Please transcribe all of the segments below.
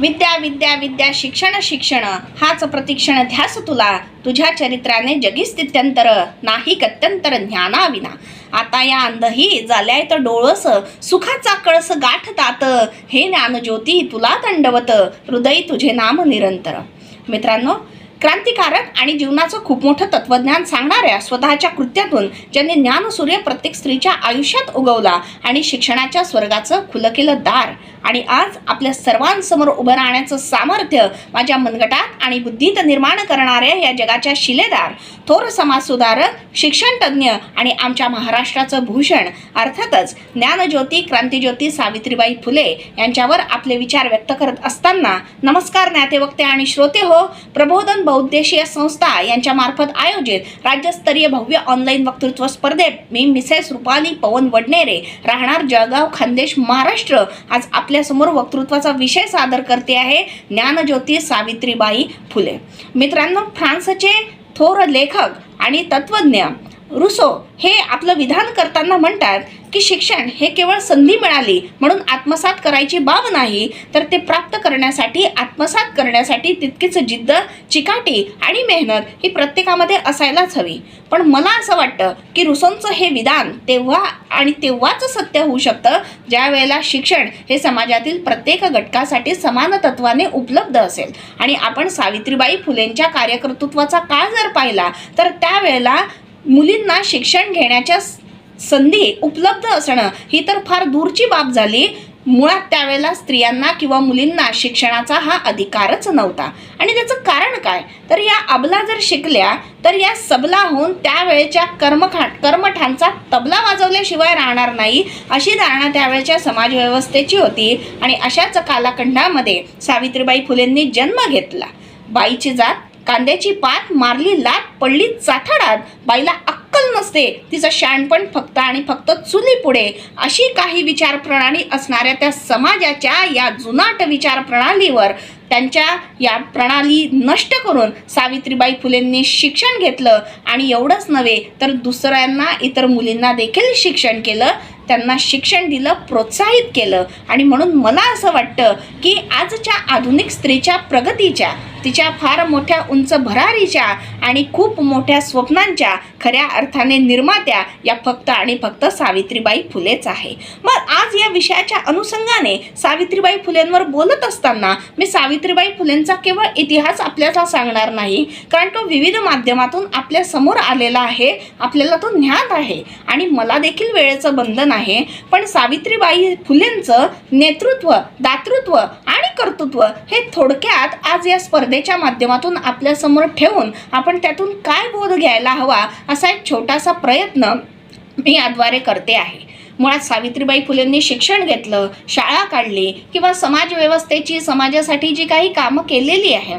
विद्या विद्या विद्या शिक्षण शिक्षण हाच प्रतिक्षण ध्यास तुला. तुझ्या चरित्राने जगिस्थित्यंतर नाही गत्यंतर ज्ञानाविना आता या अंधही झाल्याय तर डोळस सुखाचा कळस गाठतात हे ज्ञानज्योती तुला दंडवत हृदय तुझे नाम निरंतर. मित्रांनो क्रांतिकारक आणि जीवनाचं खूप मोठं तत्वज्ञान सांगणाऱ्या स्वतःच्या कृत्यातून ज्यांनी ज्ञानसूर्य प्रत्येक स्त्रीच्या आयुष्यात उगवला आणि शिक्षणाच्या स्वर्गाचं खुलं केलं दार आणि आज आपल्या सर्वांसमोर उभं राहण्याचं सामर्थ्य माझ्या मनगटात आणि बुद्धीत निर्माण करणाऱ्या या जगाच्या शिलेदार थोर समाजसुधारक शिक्षणतज्ज्ञ आणि आमच्या महाराष्ट्राचं भूषण अर्थातच ज्ञानज्योती क्रांतिज्योती सावित्रीबाई फुले यांच्यावर आपले विचार व्यक्त करत असताना नमस्कार नातेवक्ते आणि श्रोते हो प्रबोधन बहुद्देशीय संस्था यांच्यामार्फत आयोजित राज्यस्तरीय भव्य ऑनलाईन वक्तृत्व स्पर्धेत मी मिसेस रुपाली पवन वडनेरे राहणार जळगाव खानदेश महाराष्ट्र. आज आप आपल्यासमोर वक्तृत्वाचा विषय सादर करते आहे ज्ञानज्योती सावित्रीबाई फुले. मित्रांनो फ्रान्सचे थोर लेखक आणि तत्त्वज्ञ रुसो हे आपलं विधान करताना म्हणतात की शिक्षण हे केवळ संधी मिळाली म्हणून आत्मसात करायची बाब नाही तर ते प्राप्त करण्यासाठी आत्मसात करण्यासाठी तितकीच जिद्द चिकाटी आणि मेहनत ही प्रत्येकामध्ये असायलाच हवी. पण मला असं वाटतं की रुसोंचं हे विधान तेव्हा आणि तेव्हाच सत्य होऊ शकतं ज्या वेळेला शिक्षण हे समाजातील प्रत्येक घटकासाठी समान तत्वाने उपलब्ध असेल. आणि आपण सावित्रीबाई फुलेंच्या कार्यकर्तृत्वाचा काळ जर पाहिला तर त्यावेळेला मुलींना शिक्षण घेण्याच्या संधी उपलब्ध असणं ही तर फार दूरची बाब झाली. मुळात त्यावेळेला स्त्रियांना किंवा मुलींना शिक्षणाचा हा अधिकारच नव्हता. आणि त्याचं कारण काय? तर या अबला जर शिकल्या तर या सबला होऊन त्यावेळेच्या कर्मखा कर्मठांचा तबला वाजवल्याशिवाय राहणार नाही अशी धारणा त्यावेळेच्या समाजव्यवस्थेची होती. आणि अशाच कालाखंडामध्ये सावित्रीबाई फुलेंनी जन्म घेतला. बाईची जात कांद्याची पात मारली लात पडली चाथाडात बाईला अक्कल नसते. तिचं शहाणपण फक्त आणि फक्त चुली पुढे अशी काही विचारप्रणाली असणाऱ्या त्या समाजाच्या या जुनाट विचारप्रणालीवर त्यांच्या या प्रणाली नष्ट करून सावित्रीबाई फुलेंनी शिक्षण घेतलं. आणि एवढंच नव्हे तर दुसऱ्यांना इतर मुलींना देखील शिक्षण केलं. त्यांना शिक्षण दिलं प्रोत्साहित केलं. आणि म्हणून मला असं वाटतं की आजच्या आधुनिक स्त्रीच्या प्रगतीच्या तिच्या फार मोठ्या उंच भरारीच्या आणि खूप मोठ्या स्वप्नांच्या खऱ्या अर्थाने निर्मात्या या फक्त आणि फक्त सावित्रीबाई फुलेच आहे. मग आज या विषयाच्या अनुषंगाने सावित्रीबाई फुलेंवर बोलत असताना मी सावित्रीबाई फुलेंचा केवळ इतिहास आपल्याला सांगणार नाही कारण तो विविध माध्यमातून आपल्यासमोर आलेला आहे आपल्याला तो ज्ञात आहे आणि मला देखील वेळेचं बंधन आहे. पण सावित्रीबाई फुलेंचं नेतृत्व दातृत्व आणि कर्तृत्व हे थोडक्यात आज या स्पर्धेच्या माध्यमातून आपल्यासमोर ठेवून आपण त्यातून काय बोध घ्यायला हवा असा एक छोटासा प्रयत्न मी याद्वारे करते आहे. मुळात सावित्रीबाई फुलेंनी शिक्षण घेतलं शाळा काढली किंवा समाजव्यवस्थेची समाजासाठी जी काही कामं केलेली आहे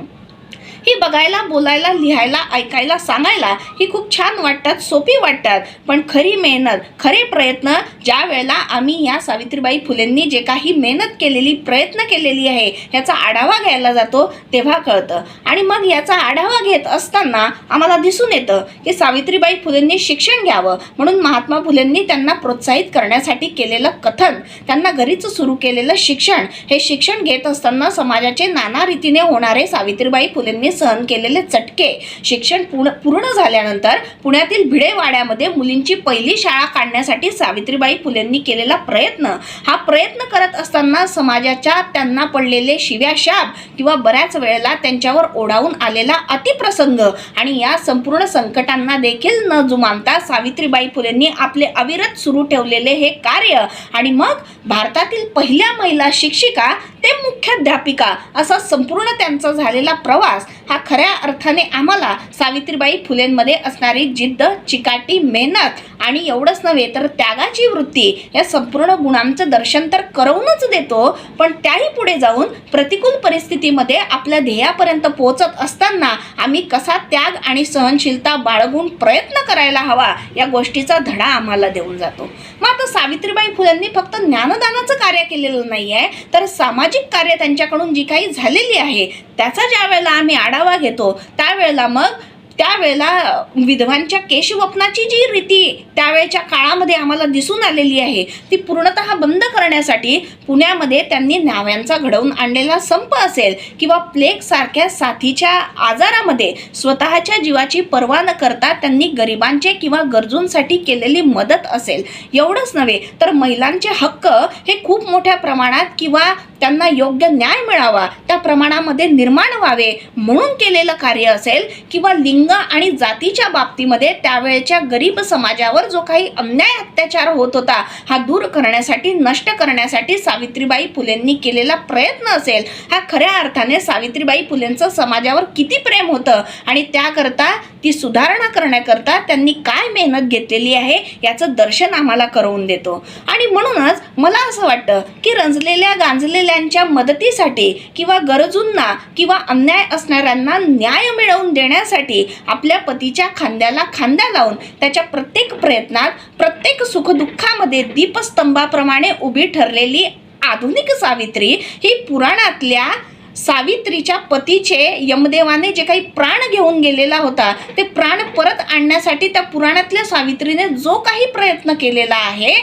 ती बघायला बोलायला लिहायला ऐकायला सांगायला ही खूप छान वाटतात सोपी वाटतात. पण खरी मेहनत खरे प्रयत्न ज्या वेळेला आम्ही या सावित्रीबाई फुलेंनी जे काही मेहनत केलेली प्रयत्न केलेली आहे ह्याचा आढावा घ्यायला जातो तेव्हा कळतं. आणि मग याचा आढावा घेत असताना आम्हाला दिसून येतं की सावित्रीबाई फुलेंनी शिक्षण घ्यावं. म्हणून महात्मा फुलेंनी त्यांना प्रोत्साहित करण्यासाठी केलेलं कथन त्यांना घरीच सुरू केलेलं शिक्षण हे शिक्षण घेत असताना समाजाचे नाना रीतीने होणारे सावित्रीबाई फुलेंनी सहन केलेले चटके शिक्षण पूर्ण पूर्ण झाल्यानंतर पुण्यातील भिडेवाड्यामध्ये मुलींची पहिली शाळा काढण्यासाठी सावित्रीबाई फुलेंनी केलेला प्रयत्न. हा प्रयत्न करत असताना समाजाच्या त्यांना पडलेले शिव्या शाप किंवा बऱ्याच वेळेला त्यांच्यावर ओढावून आलेला अतिप्रसंग आणि या संपूर्ण संकटांना देखील न जुमानता सावित्रीबाई फुलेंनी आपले अविरत सुरू ठेवलेले हे कार्य आणि मग भारतातील पहिल्या महिला शिक्षिका ते मुख्याध्यापिका असा संपूर्ण त्यांचा झालेला प्रवास हा खऱ्या अर्थाने आम्हाला सावित्रीबाई फुलेंमध्ये असणारी जिद्द चिकाटी मेहनत आणि एवढंच नव्हे तर त्यागाची वृत्ती या संपूर्ण गुणांचं दर्शन तर करवूनच देतो पण त्याही पुढे जाऊन प्रतिकूल परिस्थितीमध्ये आपल्या ध्येयापर्यंत पोहोचत असताना आम्ही कसा त्याग आणि सहनशीलता बाळगून प्रयत्न करायला हवा या गोष्टीचा धडा आम्हाला देऊन जातो. मग आता सावित्रीबाई फुलेंनी फक्त ज्ञानदानाचं कार्य केलेलं नाही आहे तर सामाजिक कार्य त्यांच्याकडून जी काही झालेली आहे त्याचा ज्या वेळेला आम्ही आढावा घेतो त्यावेळेला मग त्यावेळेला विधवांच्या केशवपनाची जी रीती त्यावेळेच्या काळामध्ये आम्हाला दिसून आलेली आहे ती पूर्णतः बंद करण्यासाठी पुण्यामध्ये त्यांनी न्हाव्यांचा घडवून आणलेला संप असेल किंवा प्लेगसारख्या साथीच्या आजारामध्ये स्वतःच्या जीवाची पर्वा न करता त्यांनी गरिबांचे किंवा गरजूंसाठी केलेली मदत असेल. एवढंच नव्हे तर महिलांचे हक्क हे खूप मोठ्या प्रमाणात किंवा त्यांना योग्य न्याय मिळावा त्या प्रमाणामध्ये निर्माण व्हावे म्हणून केलेलं कार्य असेल किंवा लिंग आणि जातीच्या बाबतीमध्ये त्यावेळेच्या गरीब समाजावर जो काही अन्याय अत्याचार होत होता हा दूर करण्यासाठी नष्ट करण्यासाठी सावित्रीबाई फुलेंनी केलेला प्रयत्न असेल हा खऱ्या अर्थाने सावित्रीबाई फुलेंचं समाजावर किती प्रेम होतं आणि त्याकरता ती सुधारणा करण्याकरता त्यांनी काय मेहनत घेतलेली आहे याचं दर्शन आम्हाला करवून देतो. आणि म्हणूनच मला असं वाटतं की रंजलेल्या गांजलेल्या असलेल्यांच्या मदतीसाठी किंवा गरजूंना किंवा अन्याय असणाऱ्यांना न्याय मिळवून देण्यासाठी आपल्या पतीच्या खांद्याला खांद्या लावून त्याच्या प्रत्येक प्रयत्नात प्रत्येक सुखदुःखामध्ये दीपस्तंभाप्रमाणे उभी ठरलेली आधुनिक सावित्री ही पुराणातल्या सावित्रीच्या पतीचे यमदेवाने जे काही प्राण घेऊन गेलेला होता ते प्राण परत आणण्यासाठी त्या पुराणातल्या सावित्रीने जो काही प्रयत्न केलेला आहे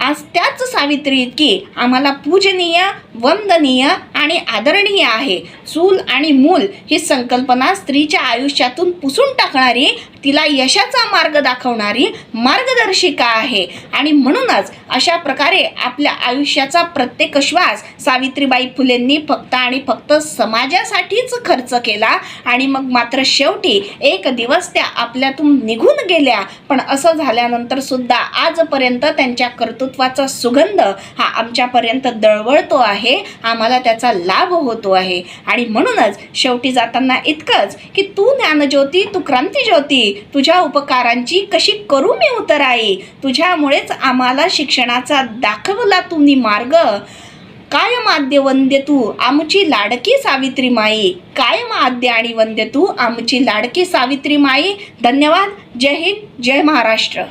आज त्याच सावित्री इतकी आम्हाला पूजनीय वंदनीय आणि आदरणीय आहे. चूल आणि मूल ही संकल्पना स्त्रीच्या आयुष्यातून पुसून टाकणारी तिला यशाचा मार्ग दाखवणारी मार्गदर्शिका आहे. आणि म्हणूनच अशा प्रकारे आपल्या आयुष्याचा प्रत्येक श्वास सावित्रीबाई फुलेंनी फक्त आणि फक्त समाजासाठीच खर्च केला आणि मग मात्र शेवटी एक दिवस त्या आपल्यातून निघून गेल्या. पण असं झाल्यानंतर सुद्धा आजपर्यंत त्यांच्या कर्तृत्वाचा सुगंध हा आमच्यापर्यंत दळवळतो आहे. आम्हाला त्याचा त्याचा लाभ होतो आहे. आणि म्हणूनच शेवटी जाताना इतकंच की तू ज्ञानज्योती तू क्रांतीज्योती तुझ्या उपकारांची कशी करू मी उतराई? तुझ्यामुळेच आम्हाला शिक्षणाचा दाखवला तुम्ही मार्ग. कायम आद्य वंद्य तू आमची लाडकी सावित्री माई. कायम आद्य आणि वंद्य तू आमची लाडकी सावित्री माई. धन्यवाद. जय हिंद. जय महाराष्ट्र.